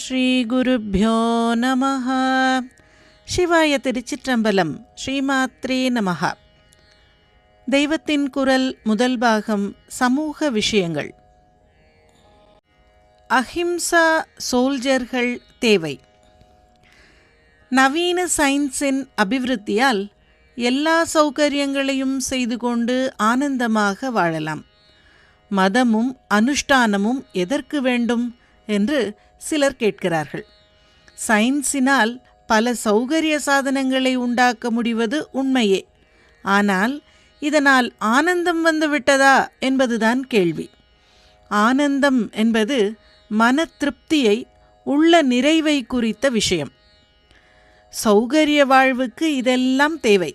ஸ்ரீ குருப்பியோ நமः சிவாய திருச்சிற்றம்பலம் ஸ்ரீமாத்ரே நமः தெய்வத்தின் குரல் முதல் பாகம் சமூக விஷயங்கள். அஹிம்சா சோல்ஜர்கள் தேவை. நவீன சயின்ஸின் அபிவிருத்தியால் எல்லா சௌகரியங்களையும் செய்து கொண்டு ஆனந்தமாக வாழலாம். மதமும் அனுஷ்டானமும் எதற்கு வேண்டும்? என்று சிலர் கேட்கிறார்கள். சயின்ஸினால் பல சௌகரிய சாதனங்களை உண்டாக்க முடிவது உண்மையே. ஆனால் இதனால் ஆனந்தம் வந்துவிட்டதா என்பதுதான் கேள்வி. ஆனந்தம் என்பது மன திருப்தியை உள்ள நிறைவை குறித்த விஷயம். சௌகரிய வாழ்வுக்கு இதெல்லாம் தேவை.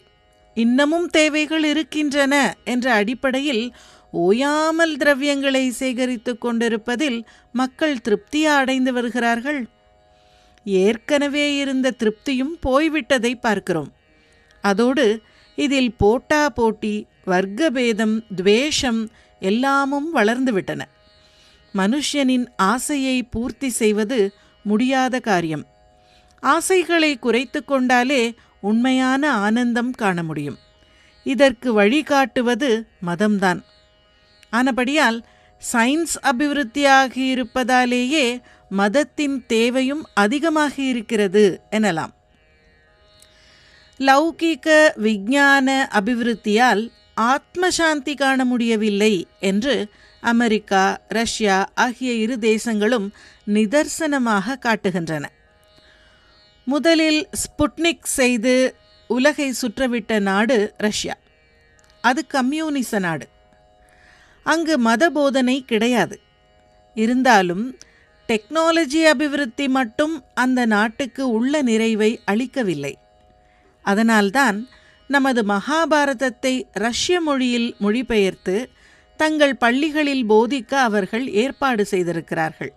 இன்னமும் தேவைகள் இருக்கின்றன என்ற அடிப்படையில் ஓயாமல் திரவியங்களை சேகரித்து கொண்டிருப்பதில் மக்கள் திருப்தியா அடைந்து வருகிறார்கள். ஏற்கனவே இருந்த திருப்தியும் போய்விட்டதை பார்க்கிறோம். அதோடு இதில் போட்டா போட்டி வர்க்கபேதம் துவேஷம் எல்லாமும் வளர்ந்துவிட்டன. மனுஷனின் ஆசையை பூர்த்தி செய்வது முடியாத காரியம். ஆசைகளை குறைத்து கொண்டாலே உண்மையான ஆனந்தம் காண முடியும். இதற்கு வழிகாட்டுவது மதம்தான். ஆனபடியால் சயின்ஸ் அபிவிருத்தியாகி இருப்பதாலேயே மதத்தின் தேவையும் அதிகமாகி இருக்கிறது எனலாம். லௌகீக விஞ்ஞான அபிவிருத்தியால் ஆத்மசாந்தி காண முடியவில்லை என்று அமெரிக்கா ரஷ்யா ஆகிய இரு தேசங்களும் நிதர்சனமாக காட்டுகின்றன. முதலில் ஸ்புட்னிக் செய்து உலகை சுற்றவிட்ட நாடு ரஷ்யா. அது கம்யூனிச நாடு. அங்கு மத போதனை கிடையாது. இருந்தாலும் டெக்னாலஜி அபிவிருத்தி மட்டும் அந்த நாட்டுக்கு உள்ள நிறைவை அளிக்கவில்லை. அதனால்தான் நமது மகாபாரதத்தை ரஷ்ய மொழியில் மொழிபெயர்த்து தங்கள் பள்ளிகளில் போதிக்க அவர்கள் ஏற்பாடு செய்திருக்கிறார்கள்.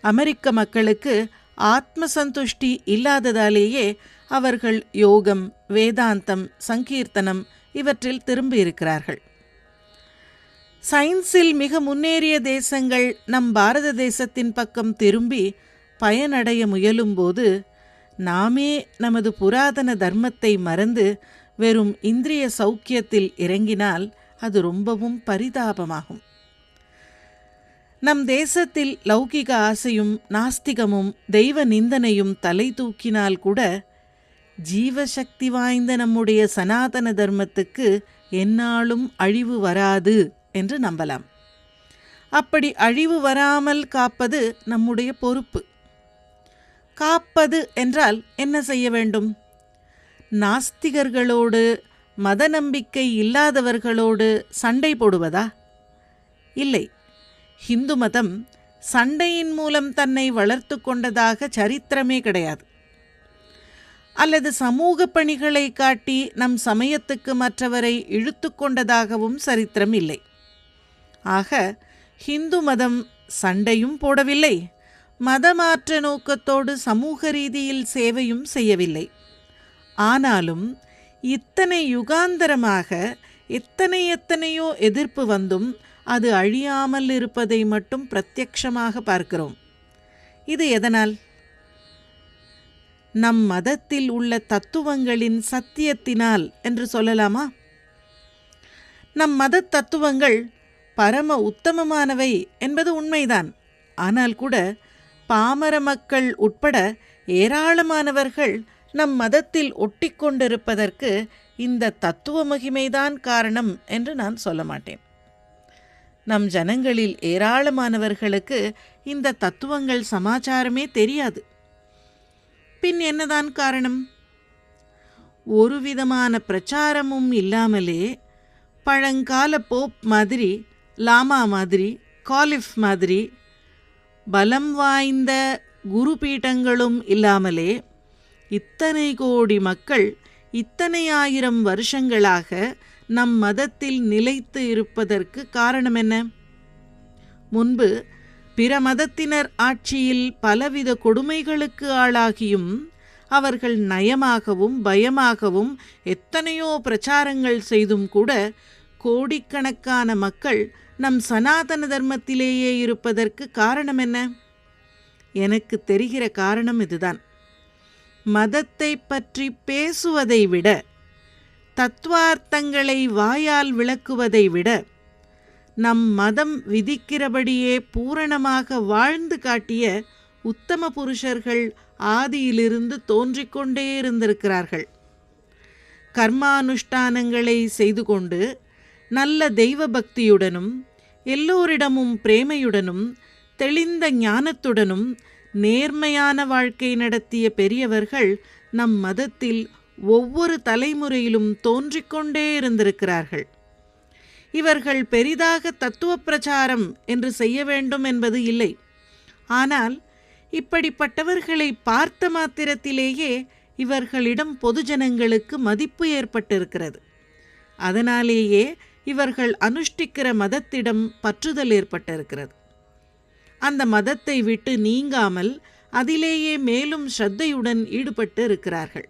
அமெரிக்க மக்களுக்கு ஆத்ம சந்துஷ்டி இல்லாததாலேயே அவர்கள் யோகம் வேதாந்தம் சங்கீர்த்தனம் இவற்றில் திரும்பியிருக்கிறார்கள். சயின்ஸில் மிக முன்னேறிய தேசங்கள் நம் பாரத தேசத்தின் பக்கம் திரும்பி பயனடைய முயலும்போது நாமே நமது புராதன தர்மத்தை மறந்து வெறும் இந்திரிய சௌக்கியத்தில் இறங்கினால் அது ரொம்பவும் பரிதாபமாகும். நம் தேசத்தில் லௌகிக ஆசையும் நாஸ்திகமும் தெய்வ நிந்தனையும் தலை தூக்கினால் கூட ஜீவசக்தி வாய்ந்த நம்முடைய சனாதன தர்மத்துக்கு என்னாலும் அழிவு வராது. என்று நம்பலாம். அப்படி அழிவு வராமல் காப்பது நம்முடைய பொறுப்பு. காப்பது என்றால் என்ன செய்ய வேண்டும்? நாஸ்திகர்களோடு மத நம்பிக்கை இல்லாதவர்களோடு சண்டை போடுவதா? இல்லை. ஹிந்து மதம் சண்டையின் மூலம் தன்னை வளர்த்து கொண்டதாக சரித்திரமே கிடையாது. அல்லது சமூக பணிகளை காட்டி நம் சமயத்துக்கு மற்றவரை இழுத்து கொண்டதாகவும் சரித்திரம் இல்லை. ஆக ஹிந்து மதம் சண்டையும் போடவில்லை. மதமாற்ற நோக்கத்தோடு சமூக ரீதியில் சேவையும் செய்யவில்லை. ஆனாலும் இத்தனை யுகாந்தரமாக எத்தனை எத்தனையோ எதிர்ப்பு வந்தும் அது அழியாமல் இருப்பதை மட்டும் பிரத்யக்ஷமாக பார்க்கிறோம். இது எதனால்? நம் மதத்தில் உள்ள தத்துவங்களின் சத்தியத்தினால் என்று சொல்லலாமா? நம் மத தத்துவங்கள் பரம உத்தமமானவை என்பது உண்மைதான். ஆனால் கூட பாமர மக்கள் உட்பட ஏராளமானவர்கள் நம் மதத்தில் ஒட்டிக்கொண்டிருப்பதற்கு இந்த தத்துவ மகிமைதான் காரணம் என்று நான் சொல்ல மாட்டேன். நம் ஜனங்களில் ஏராளமானவர்களுக்கு இந்த தத்துவங்கள் சமாச்சாரமே தெரியாது. பின் என்னதான் காரணம்? ஒரு விதமான பிரச்சாரமும் இல்லாமலே பழங்கால போப் மாதிரி லாமா மாதிரி காலிஃப் மாதிரி பலம் வாய்ந்த குரு பீட்டங்களும் இல்லாமலே இத்தனை கோடி மக்கள் இத்தனை ஆயிரம் வருஷங்களாக நம் மதத்தில் நிலைத்து இருப்பதற்கு காரணம் என்ன? முன்பு பிற மதத்தினர் ஆட்சியில் பலவித கொடுமைகளுக்கு ஆளாகியும் அவர்கள் நயமாகவும் பயமாகவும் எத்தனையோ பிரச்சாரங்கள் செய்தும் கூட கோடிக்கணக்கான மக்கள் நம் சனாதன தர்மத்திலேயே இருப்பதற்கு காரணம் என்ன? எனக்கு தெரிகிற காரணம் இதுதான். மதத்தை பற்றி பேசுவதை விட தத்துவார்த்தங்களை வாயால் விளக்குவதை விட நம் மதம் விதிக்கிறபடியே பூரணமாக வாழ்ந்து காட்டிய உத்தம புருஷர்கள் ஆதியிலிருந்து தோன்றிக்கொண்டே இருந்திருக்கிறார்கள். கர்மானுஷ்டானங்களை செய்து கொண்டு நல்ல தெய்வ பக்தியுடனும் எல்லோரிடமும் பிரேமையுடனும் தெளிந்த ஞானத்துடனும் நேர்மையான வாழ்க்கை நடத்திய பெரியவர்கள் நம் மதத்தில் ஒவ்வொரு தலைமுறையிலும் தோன்றிக்கொண்டே இருந்திருக்கிறார்கள். இவர்கள் பெரிதாக தத்துவ பிரச்சாரம் என்று செய்ய வேண்டும் என்பது இல்லை. ஆனால் இப்படிப்பட்டவர்களை பார்த்த மாத்திரத்திலேயே இவர்களிடம் பொதுஜனங்களுக்கு மதிப்பு ஏற்பட்டிருக்கிறது. அதனாலேயே இவர்கள் அனுஷ்டிக்கிற மதத்திடம் பற்றுதல் ஏற்பட்டிருக்கிறது. அந்த மதத்தை விட்டு நீங்காமல் அதிலேயே மேலும் ஸ்ரத்தையுடன் ஈடுபட்டு இருக்கிறார்கள்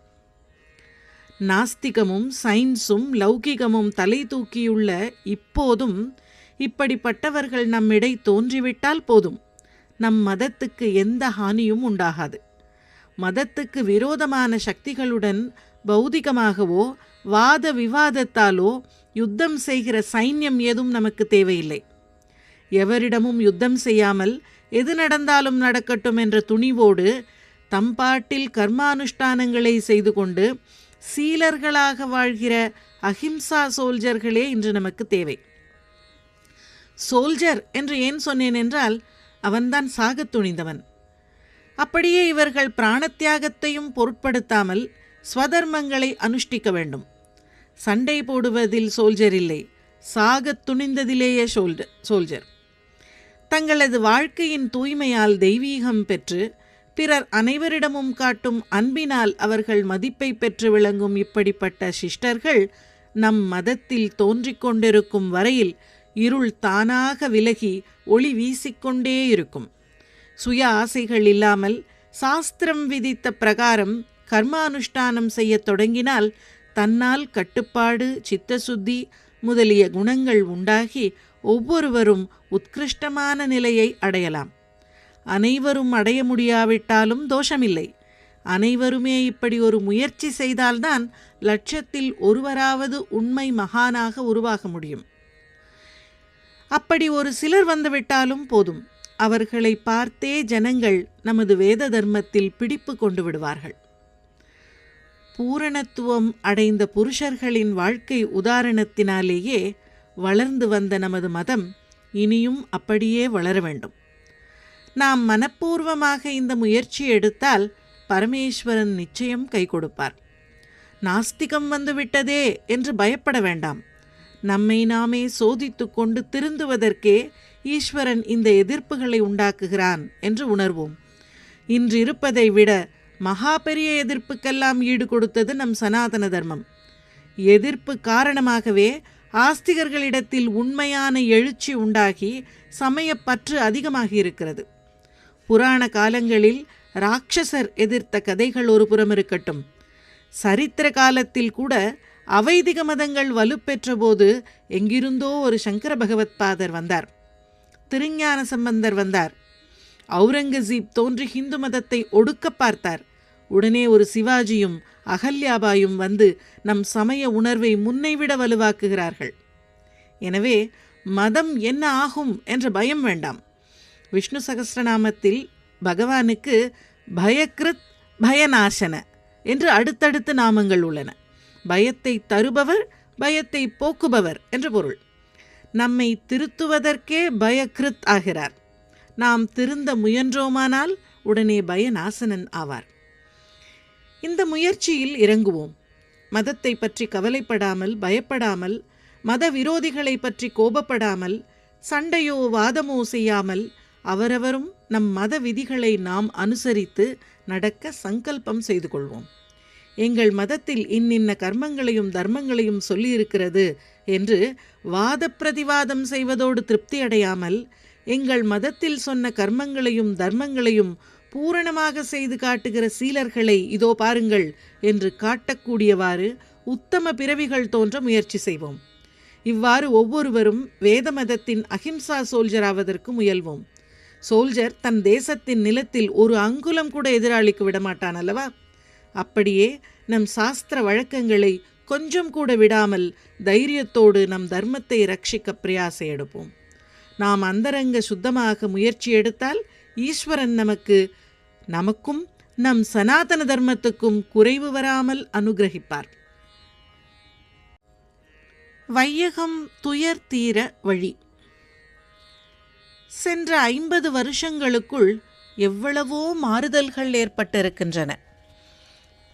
நாஸ்திகமும் சயின்ஸும் லௌகிகமும் தலை தூக்கியுள்ள இப்போதும் இப்படிப்பட்டவர்கள் நம்மிடை தோன்றிவிட்டால் போதும். நம் மதத்துக்கு எந்த ஹானியும் உண்டாகாது. மதத்துக்கு விரோதமான சக்திகளுடன் பௌதிகமாகவோ வாத விவாதத்தாலோ யுத்தம் செய்கிற சைன்யம் ஏதும் நமக்கு தேவையில்லை. எவரிடமும் யுத்தம் செய்யாமல் எது நடந்தாலும் நடக்கட்டும் என்ற துணிவோடு தம்பாட்டில் கர்மானுஷ்டானங்களை செய்து கொண்டு சீலர்களாக வாழ்கிற அஹிம்சா சோல்ஜர்களே இன்று நமக்கு தேவை. சோல்ஜர் என்று ஏன் சொன்னேன் என்றால் அவன்தான் சாகத் துணிந்தவன். அப்படியே இவர்கள் பிராணத்தியாகத்தையும் பொருட்படுத்தாமல் ஸ்வதர்மங்களை அனுஷ்டிக்க வேண்டும். சண்டை போடுவதில் சோல்ஜர் இல்லை. சாகத் துணிந்ததிலேயே சோல்ஜர் சோல்ஜர் தங்களது வாழ்க்கையின் தூய்மையால் தெய்வீகம் பெற்று பிறர் அனைவரிடமும் காட்டும் அன்பினால் அவர்கள் மதிப்பை பெற்று விளங்கும் இப்படிப்பட்ட சிஷ்டர்கள் நம் மதத்தில் தோன்றிக் கொண்டிருக்கும் வரையில் இருள் தானாக விலகி ஒளி வீசிக்கொண்டே இருக்கும். சுய ஆசைகள் இல்லாமல் சாஸ்திரம் விதித்த பிரகாரம் கர்மானுஷ்டானம் செய்யத் தொடங்கினால் தன்னால் கட்டுப்பாடு சித்தசுத்தி முதலிய குணங்கள் உண்டாகி ஒவ்வொருவரும் உத்கிருஷ்டமான நிலையை அடையலாம். அனைவரும் அடைய முடியாவிட்டாலும் தோஷமில்லை. அனைவருமே இப்படி ஒரு முயற்சி செய்தால்தான் லட்சத்தில் ஒருவராவது உண்மை மகானாக உருவாக முடியும். அப்படி ஒரு சிலர் வந்துவிட்டாலும் போதும். அவர்களை பார்த்தே ஜனங்கள் நமது வேத தர்மத்தில் பிடிப்பு கொண்டு விடுவார்கள். பூரணத்துவம் அடைந்த புருஷர்களின் வாழ்க்கை உதாரணத்தினாலேயே வளர்ந்து வந்த நமது மதம் இனியும் அப்படியே வளர வேண்டும். நாம் மனப்பூர்வமாக இந்த முயற்சி எடுத்தால் பரமேஸ்வரன் நிச்சயம் கை கொடுப்பார். நாஸ்திகம் வந்துவிட்டதே என்று பயப்பட வேண்டாம். நம்மை நாமே சோதித்து கொண்டு திருந்துவதற்கே ஈஸ்வரன் இந்த எதிர்ப்புகளை உண்டாக்குகிறான் என்று உணர்வோம். இன்றிருப்பதை விட மகா பெரிய எதிர்ப்புக்கெல்லாம் ஈடு கொடுத்தது நம் சனாதன தர்மம். எதிர்ப்பு காரணமாகவே ஆஸ்திகர்களிடத்தில் உண்மையான எழுச்சி உண்டாகி சமயப்பற்று அதிகமாகி இருக்கிறது புராண காலங்களில் ராட்சசர் எதிர்த்த கதைகள் ஒரு புறம் இருக்கட்டும். சரித்திர காலத்தில் கூட அவைதிக மதங்கள் வலுப்பெற்ற போது எங்கிருந்தோ ஒரு சங்கர பகவத்பாதர் வந்தார். திருஞான சம்பந்தர் வந்தார். அவுரங்கசீப் தோன்றி ஹிந்து மதத்தை ஒடுக்க பார்த்தார். உடனே ஒரு சிவாஜியும் அகல்யாபாயும் வந்து நம் சமய உணர்வை முன்னைவிட வலுவாக்குகிறார்கள். எனவே மதம் என்ன ஆகும் என்ற பயம் வேண்டாம். விஷ்ணு சகசிரநாமத்தில் பகவானுக்கு பயக்ருத் பயநாசன என்று அடுத்தடுத்து நாமங்கள் உள்ளன. பயத்தை தருபவர் பயத்தை போக்குபவர் என்று பொருள். நம்மை திருத்துவதற்கே பயக்ருத் ஆகிறார். நாம் திருந்த முயன்றோமானால் உடனே பயநாசனன் ஆவார். இந்த முயற்சியில் இறங்குவோம். மதத்தை பற்றி கவலைப்படாமல் பயப்படாமல் மத விரோதிகளை பற்றி கோபப்படாமல் சண்டையோ வாதமோ செய்யாமல் அவரவரும் நம் மத விதிகளை நாம் அனுசரித்து நடக்க சங்கல்பம் செய்து கொள்வோம். எங்கள் மதத்தில் இன்னின்ன கர்மங்களையும் தர்மங்களையும் சொல்லியிருக்கிறது என்று வாத பிரதிவாதம் செய்வதோடு திருப்தி அடையாமல் எங்கள் மதத்தில் சொன்ன கர்மங்களையும் தர்மங்களையும் பூரணமாக செய்து காட்டுகிற சீலர்களை இதோ பாருங்கள் என்று காட்டக்கூடியவாறு உத்தம பிறவிகள் தோன்ற முயற்சி செய்வோம். இவ்வாறு ஒவ்வொருவரும் வேத மதத்தின் அஹிம்சா சோல்ஜராவதற்கு முயல்வோம். சோல்ஜர் தன் தேசத்தின் நிலத்தில் ஒரு அங்குலம் கூட எதிராளிக்கு விடமாட்டான் அல்லவா? அப்படியே நம் சாஸ்திர வழக்கங்களை கொஞ்சம் கூட விடாமல் தைரியத்தோடு நம் தர்மத்தை ரட்சிக்க பிரயாசை எடுப்போம். நாம் அந்தரங்க சுத்தமாக முயற்சி எடுத்தால் ஈஸ்வரன் நமக்கு நமக்கும் நம் சனாதன தர்மத்துக்கும் குறைவு வராமல் அனுகிரகிப்பார். வையகம் துயர் தீர வழி. சென்ற ஐம்பது வருஷங்களுக்குள் எவ்வளவோ மாறுதல்கள் ஏற்பட்டிருக்கின்றன.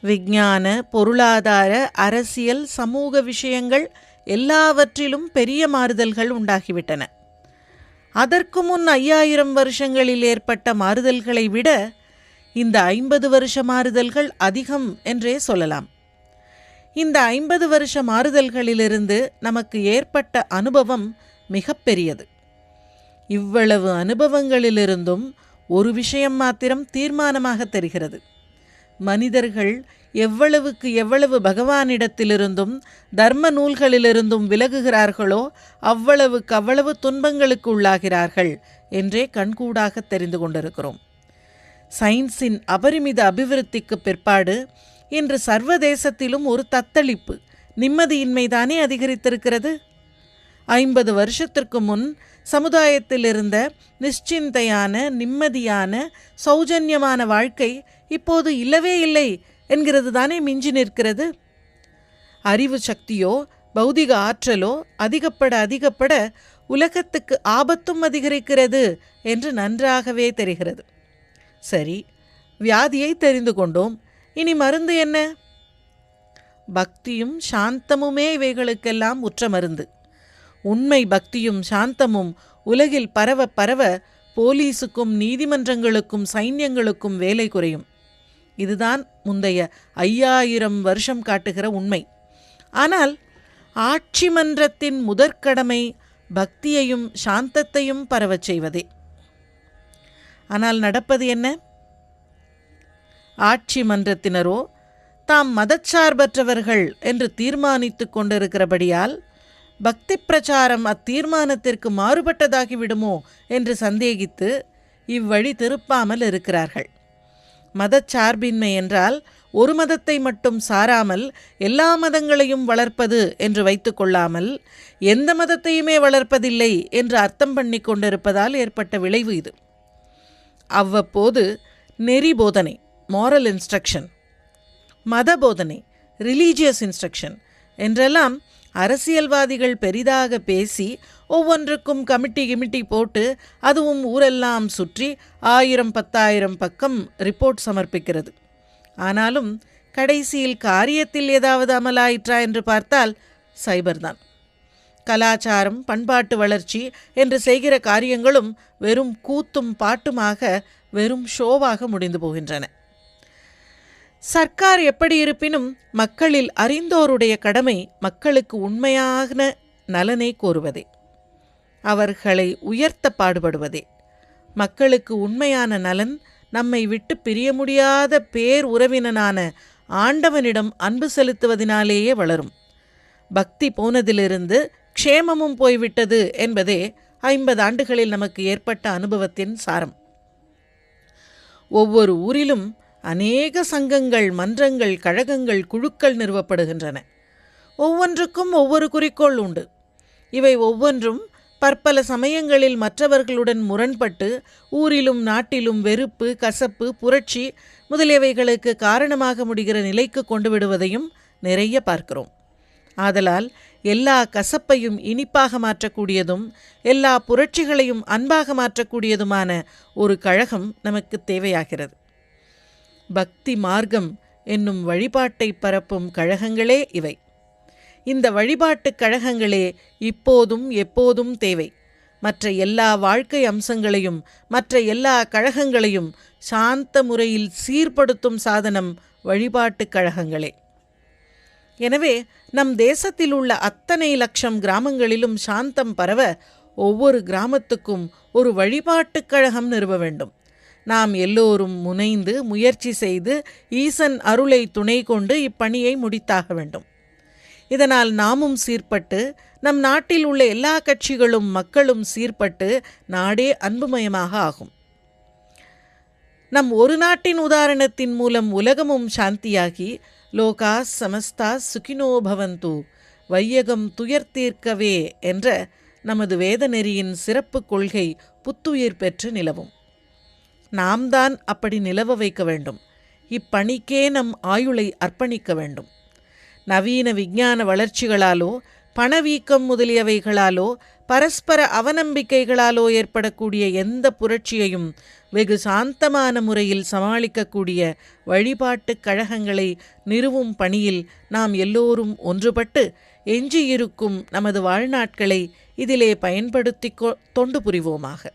விஞ்ஞான பொருளாதார அரசியல் சமூக விஷயங்கள் எல்லாவற்றிலும் பெரிய மாறுதல்கள் உண்டாகிவிட்டன. அதற்கு முன் ஐயாயிரம் வருஷங்களில் ஏற்பட்ட மாறுதல்களை விட இந்த ஐம்பது வருஷ மாறுதல்கள் அதிகம் என்றே சொல்லலாம். இந்த ஐம்பது வருஷ மாறுதல்களிலிருந்து நமக்கு ஏற்பட்ட அனுபவம் மிகப்பெரியது இவ்வளவு அனுபவங்களிலிருந்தும் ஒரு விஷயம் மாத்திரம் தீர்மானமாக தெரிகிறது. மனிதர்கள் எவ்வளவுக்கு எவ்வளவு பகவானிடத்திலிருந்தும் தர்ம நூல்களிலிருந்தும் விலகுகிறார்களோ அவ்வளவுக்கு அவ்வளவு துன்பங்களுக்கு உள்ளாகிறார்கள் என்றே கண்கூடாக தெரிந்து கொண்டிருக்கிறோம். சயின்ஸின் அபரிமித அபிவிருத்திக்கு பிற்பாடு இன்று சர்வதேசத்திலும் ஒரு தத்தளிப்பு நிம்மதியின்மைதானே அதிகரித்திருக்கிறது? ஐம்பது வருஷத்திற்கு முன் சமுதாயத்தில் இருந்த நிশ্চিந்தையான நிம்மதியான சௌஜன்யமான வாழ்க்கை இப்போது இல்லவே இல்லை என்கிறது தானே மிஞ்சி நிற்கிறது? அறிவு சக்தியோ பௌதிக ஆற்றலோ அதிகப்பட அதிகப்பட உலகத்துக்கு ஆபத்தும் அதிகரிக்கிறது என்று நன்றாகவே தெரிகிறது. சரி வியாதியை தெரிந்து கொண்டோம். இனி மருந்து என்ன? பக்தியும் சாந்தமுமே இவைகளுக்கெல்லாம் உற்ற மருந்து. உண்மை பக்தியும் சாந்தமும் உலகில் பரவ பரவ போலீஸுக்கும் நீதிமன்றங்களுக்கும் சைன்யங்களுக்கும் வேலை குறையும். இதுதான் முந்தைய ஐயாயிரம் வருஷம் காட்டுகிற உண்மை. ஆனால் ஆட்சி மன்றத்தின் முதற்கடமை பக்தியையும் சாந்தத்தையும் பரவச் செய்வதே. ஆனால் நடப்பது என்ன? ஆட்சி மன்றத்தினரோ தாம் மதச்சார்பற்றவர்கள் என்று தீர்மானித்து கொண்டிருக்கிறபடியால் பக்தி பிரச்சாரம் அத்தீர்மானத்திற்கு மாறுபட்டதாகிவிடுமோ என்று சந்தேகித்து இவ்வழி திருப்பாமல் இருக்கிறார்கள். மதச்சார்பின்மை என்றால் ஒரு மதத்தை மட்டும் சாராமல் எல்லா மதங்களையும் வளர்ப்பது என்று வைத்துக்கொள்ளாமல் எந்த மதத்தையுமே வளர்ப்பதில்லை என்று அர்த்தம் பண்ணி கொண்டிருப்பதால் ஏற்பட்ட விளைவு இது. அவ்வப்போது நெறி போதனை மாரல் இன்ஸ்ட்ரக்ஷன் மத போதனை ரிலீஜியஸ் இன்ஸ்ட்ரக்ஷன் என்றெல்லாம் அரசியல்வாதிகள் பெரிதாக பேசி ஒவ்வொன்றுக்கும் கமிட்டி கிமிட்டி போட்டு அதுவும் ஊரெல்லாம் சுற்றி ஆயிரம் பத்தாயிரம் பக்கம் ரிப்போர்ட் சமர்ப்பிக்கிறது. ஆனாலும் கடைசியில் காரியத்தில் ஏதாவது அமலாயிற்றா என்று பார்த்தால் சைபர்தான். கலாச்சாரம் பண்பாட்டு வளர்ச்சி என்று செய்கிற காரியங்களும் வெறும் கூத்தும் பாட்டுமாக வெறும் ஷோவாக முடிந்து போகின்றன. சர்க்கார் எப்படி இருப்பினும் மக்களில் அறிந்தோருடைய கடமை மக்களுக்கு உண்மையான நலனை கோருவதே அவர்களை உயர்த்த பாடுபடுவதே. மக்களுக்கு உண்மையான நலன் நம்மை விட்டு பிரிய முடியாத பேர் உறவினனான ஆண்டவனிடம் அன்பு செலுத்துவதினாலேயே வளரும். பக்தி போனதிலிருந்து க்ஷேமமும் போய்விட்டது என்பதே ஐம்பது ஆண்டுகளில் நமக்கு ஏற்பட்ட அனுபவத்தின் சாரம். ஒவ்வொரு ஊரிலும் அநேக சங்கங்கள் மன்றங்கள் கழகங்கள் குழுக்கள் நிறுவப்படுகின்றன. ஒவ்வொன்றுக்கும் ஒவ்வொரு குறிக்கோள் உண்டு. இவை ஒவ்வொன்றும் பற்பல சமயங்களில் மற்றவர்களுடன் முரண்பட்டு ஊரிலும் நாட்டிலும் வெறுப்பு கசப்பு புரட்சி முதலியவைகளுக்கு காரணமாக முடிகிற நிலைக்கு கொண்டு விடுவதையும் நிறைய பார்க்கிறோம். ஆதலால் எல்லா கசப்பையும் இனிப்பாக மாற்றக்கூடியதும் எல்லா புரட்சிகளையும் அன்பாக மாற்றக்கூடியதுமான ஒரு கழகம் நமக்கு தேவையாகிறது. பக்தி மார்க்கம் என்னும் வழிபாட்டை பரப்பும் கழகங்களே இவை. இந்த வழிபாட்டுக் கழகங்களே இப்போதும் எப்போதும் தேவை. மற்ற எல்லா வாழ்க்கை அம்சங்களையும் மற்ற எல்லா கழகங்களையும் சாந்த முறையில் சீர்படுத்தும் சாதனம் வழிபாட்டுக் கழகங்களே. எனவே நம் தேசத்தில் உள்ள அத்தனை லட்சம் கிராமங்களிலும் சாந்தம் பரவ ஒவ்வொரு கிராமத்துக்கும் ஒரு வழிபாட்டுக் கழகம் நிறுவ வேண்டும். நாம் எல்லோரும் முனைந்து முயற்சி செய்து ஈசன் அருளை துணை கொண்டு இப்பணியை முடித்தாக வேண்டும். இதனால் நாமும் சீர்பட்டு நம் நாட்டில் உள்ள எல்லா கட்சிகளும் மக்களும் சீர்பட்டு நாடே அன்புமயமாக ஆகும். நம் ஒரு நாட்டின் உதாரணத்தின் மூலம் உலகமும் சாந்தியாகி லோகா சமஸ்தா சுகினோ பவந்து வையகம் துயர் தீர்க்கவே என்ற நமது வேத நெறியின் சிறப்பு கொள்கை புத்துயிர் பெற்று நிலவும். நாம் தான் அப்படி நிலவ வைக்க வேண்டும். இப்பணிக்கே நம் ஆயுளை அர்ப்பணிக்க வேண்டும். நவீன விஞ்ஞான வளர்ச்சிகளாலோ பணவீக்கம் முதலியவைகளாலோ பரஸ்பர அவநம்பிக்கைகளாலோ ஏற்படக்கூடிய எந்த புரட்சியையும் வெகு சாந்தமான முறையில் சமாளிக்கக்கூடிய வழிபாட்டுக் கழகங்களை நிறுவும் பணியில் நாம் எல்லோரும் ஒன்றுபட்டு எஞ்சியிருக்கும் நமது வாழ்நாட்களை இதிலே பயன்படுத்தி தொண்டு புரிவோமாக.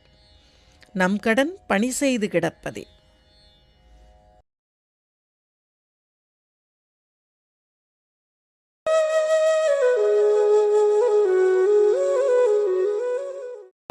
நம் கடன் பணி செய்து கிடப்பதே.